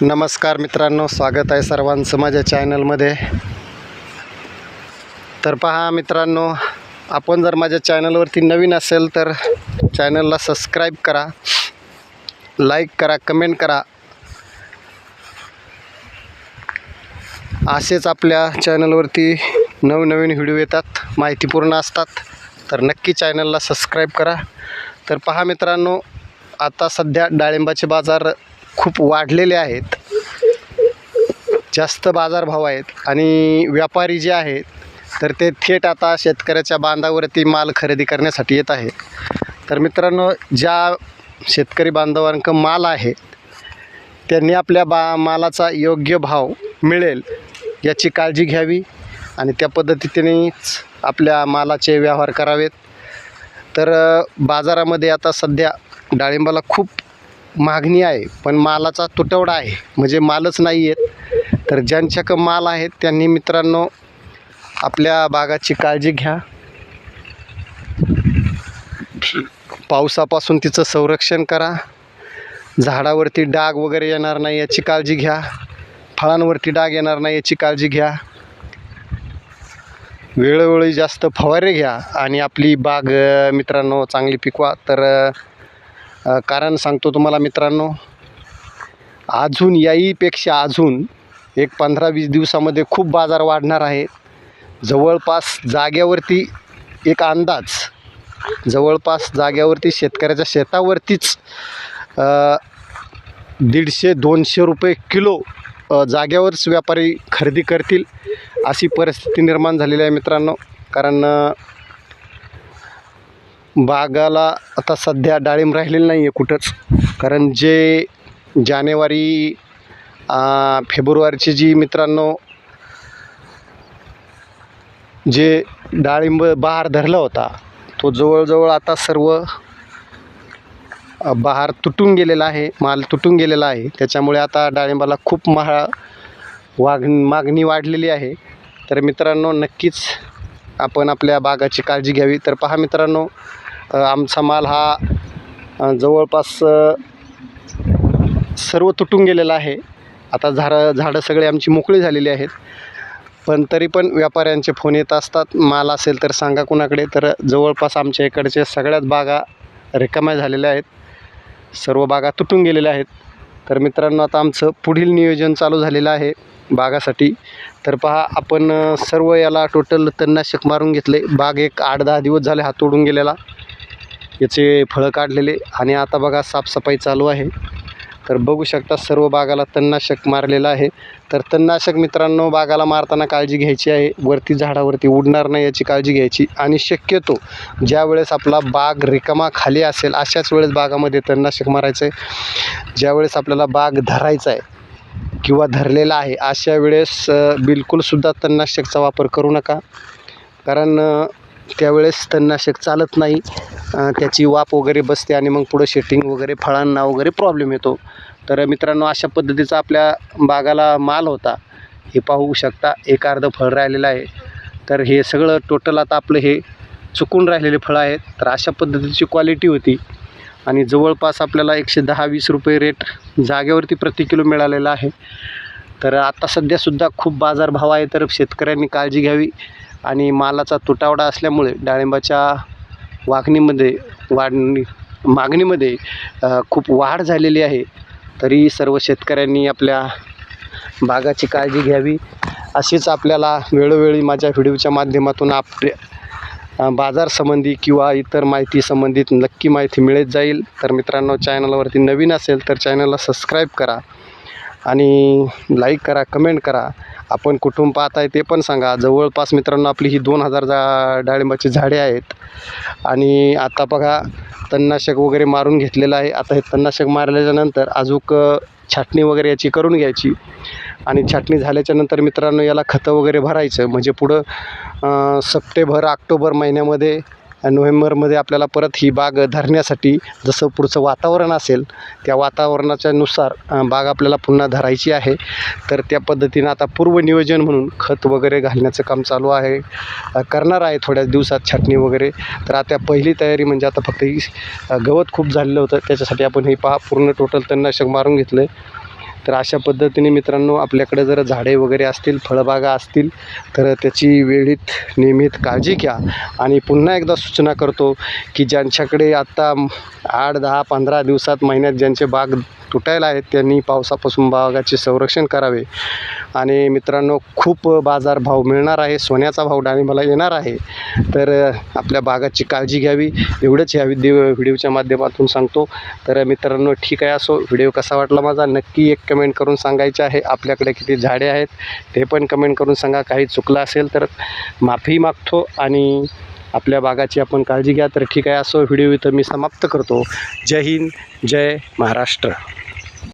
नमस्कार मित्रांनो स्वागत आहे सर्वांचं माझ्या चॅनलमध्ये. तर पहा मित्रांनो आपण जर माझ्या चॅनलवरती नवीन असेल तर चॅनलला सबस्क्राईब करा लाईक करा कमेंट करा. असेच आपल्या चॅनलवरती नवनवीन व्हिडिओ येतात माहितीपूर्ण असतात तर नक्की चॅनलला सबस्क्राईब करा. तर पहा मित्रांनो आता सध्या डाळिंबाचे बाजार खूप वाढलेले आहेत. जास्त बाजारभाव आहेत आणि व्यापारी जे आहेत तर ते थेट आता शेतकऱ्याच्या बांधावरती माल खरेदी करण्यासाठी येत आहे. तर मित्रांनो ज्या शेतकरी बांधवांक माल आहे त्यांनी आपल्या बा मालाचा योग्य भाव मिळेल याची काळजी घ्यावी आणि त्या पद्धतीनेच आपल्या मालाचे व्यवहार करावेत. तर बाजारामध्ये आता सध्या डाळिंबाला खूप मागणी आहे पण मालाचा तुटवडा आहे. म्हणजे मालच नाही आहेत. तर ज्यांच्याक माल आहेत त्यांनी मित्रांनो आपल्या बागाची काळजी घ्या. पावसापासून तिचं संरक्षण करा. झाडावरती डाग वगैरे येणार नाही याची काळजी घ्या. फळांवरती डाग येणार नाही याची काळजी घ्या. वेळोवेळी जास्त फवारे घ्या आणि आपली बाग मित्रांनो चांगली पिकवा. तर कारण सांगतो तुम्हाला मित्रांनो अजून याहीपेक्षा अजून एक पंधरा वीस दिवसामध्ये खूप बाजार वाढणार आहे. जवळपास जाग्यावरती एक अंदाज जवळपास जाग्यावरती शेतकऱ्याच्या शेतावरतीच दीडशे दोनशे रुपये किलो जाग्यावरच व्यापारी खरेदी करतील अशी परिस्थिती निर्माण झालेली आहे मित्रांनो. कारण बागाला आता सध्या डाळिंब राहिलेलं नाही आहे कुठंच. कारण जे जानेवारी फेब्रुवारीची जी मित्रांनो जे डाळिंब बहार धरला होता तो जवळजवळ आता सर्व बहार तुटून गेलेला आहे माल तुटून गेलेला आहे. त्याच्यामुळे आता डाळिंबाला खूप महा वाग मागणी वाढलेली आहे. तर मित्रांनो नक्कीच आपण आपल्या बागाची काळजी घ्यावी. तर पहा मित्रांनो आमचा माल हा जवळपास सर्व तुटून गेलेला आहे. आता झाडं झाडं सगळे आमची मोकळी झालेली आहेत. पण तरी पण व्यापाऱ्यांचे फोन येत असतात. माल असेल तर सांगा कुणाकडे. तर जवळपास आमच्या इकडचे सगळ्याच बागा रिकाम्या झालेल्या आहेत. सर्व बागा तुटून गेलेल्या आहेत. तर मित्रांनो आता आमचं पुढील नियोजन चालू झालेलं आहे बागासाठी. तर पहा आपण सर्व याला टोटल तणनाशक मारून घेतले. बाग एक आठ दहा दिवस झाले हा तोडून गेलेला. याचे फळं काढलेले आणि आता बघा साफसफाई चालू आहे. तर बघू शकता सर्व बागाला तणनाशक मारलेलं आहे. तर तणनाशक मित्रांनो बागाला मारताना काळजी घ्यायची आहे. वरती झाडावरती उडणार नाही याची काळजी घ्यायची. आणि शक्यतो ज्या वेळेस आपला बाग रिकामा खाली असेल अशाच वेळेस बागामध्ये तणनाशक मारायचं आहे ज्यावेळेस आपल्याला बाग धरायचा आहे किंवा धरलेला आहे अशा वेळेस बिलकुलसुद्धा तणनाशकचा वापर करू नका. कारण त्यावेळेस तणनाशक चालत नाही. त्याची वाफ वगैरे बसते आणि मग पुढं शेटिंग वगैरे फळांना वगैरे प्रॉब्लेम येतो. तर मित्रांनो अशा पद्धतीचा आपल्या बागाला माल होता. हे पाहू शकता एक अर्धं फळ राहिलेलं आहे. तर हे सगळं टोटल आता आपलं हे चुकून राहिलेले फळं आहेत. तर अशा पद्धतीची क्वालिटी होती. आणि जवळपास आपल्याला एकशे दहा वीस रुपये रेट जागेवरती प्रति किलो मिळालेला आहे. तर आता सध्यासुद्धा खूप बाजारभाव आहे तर शेतकऱ्यांनी काळजी घ्यावी. आणि मालाचा तुटावडा असल्यामुळे डाळिंबाच्या वागणीमध्ये वाढणी मागणीमध्ये खूप वाढ झालेली आहे. तरी सर्व शेतकऱ्यांनी आपल्या बागाची काळजी घ्यावी. अशीच आपल्याला वेळोवेळी माझ्या व्हिडिओच्या माध्यमातून आपले बाजार बाजारसंबंधी किंवा इतर माहिती संबंधित नक्की माहिती मिळत जाईल. तर मित्रांनो चॅनलवरती नवीन असेल तर चॅनलला सबस्क्राईब करा. आणि लाईक करा कमेंट करा. आपण कुठून आहे ते पण सांगा. जवळपास मित्रांनो आपली ही दोन हजार जा डाळिंबाची झाडे आहेत. आणि आता बघा तणनाशक वगैरे मारून घेतलेलं आहे. आता हे तणनाशक मारल्याच्यानंतर अजूक छाटणी वगैरे याची करून घ्यायची. आणि छाटणी झाल्याच्यानंतर मित्रांनो याला खतं वगैरे भरायचं. म्हणजे पुढं सप्टेंबर ऑक्टोबर महिन्यामध्ये नोव्हेंबरमध्ये आपल्याला परत ही बाग धरण्यासाठी जसं पुढचं वातावरण असेल त्या वातावरणाच्या नुसार बाग आपल्याला पुन्हा धरायची आहे. तर त्या पद्धतीनं आता पूर्वनियोजन म्हणून खत वगैरे घालण्याचं काम चालू आहे. करणार आहे थोड्याच दिवसात छाटणी वगैरे. तर आता पहिली तयारी म्हणजे आता फक्त ही गवत खूप झालेलं होतं. त्याच्यासाठी आपण हे पहा पूर्ण टोटल तणनाशक मारून घेतलं आहे तर अशा पद्धतीने मित्रांनो आपल्याकडे जर झाडे वगैरे असतील फळबागा असतील तर त्याची वेळीत नियमित काळजी घ्या. आणि पुन्हा एकदा सूचना करतो की ज्यांच्याकडे आत्ता आठ दहा पंधरा दिवसात महिन्यात ज्यांचे बाग तुटायला आहेत त्यांनी पावसापासून बागाचे संरक्षण करावे. आणि मित्रांनो खूप बाजारभाव मिळणार आहे सोन्याचा भाव डाळिंबाला येणार आहे. तर आपल्या बागाची काळजी घ्यावी. एवढंच ह्या व्हिडिओ व्हिडिओच्या माध्यमातून सांगतो. तर मित्रांनो ठीक आहे असो. व्हिडिओ कसा वाटला माझा? नक्की एक कमेंट कमेंट करून सांगायचे आहे. आपल्याकडे किती झाडे आहेत ते पण कमेंट करून सांगा. काही चुकलं असेल तर माफी मागतो आणि आपल्या बागाची आपण काळजी घ्या. तर ठीक आहे असो व्हिडिओ इथं मी समाप्त करतो. जय हिंद जय महाराष्ट्र.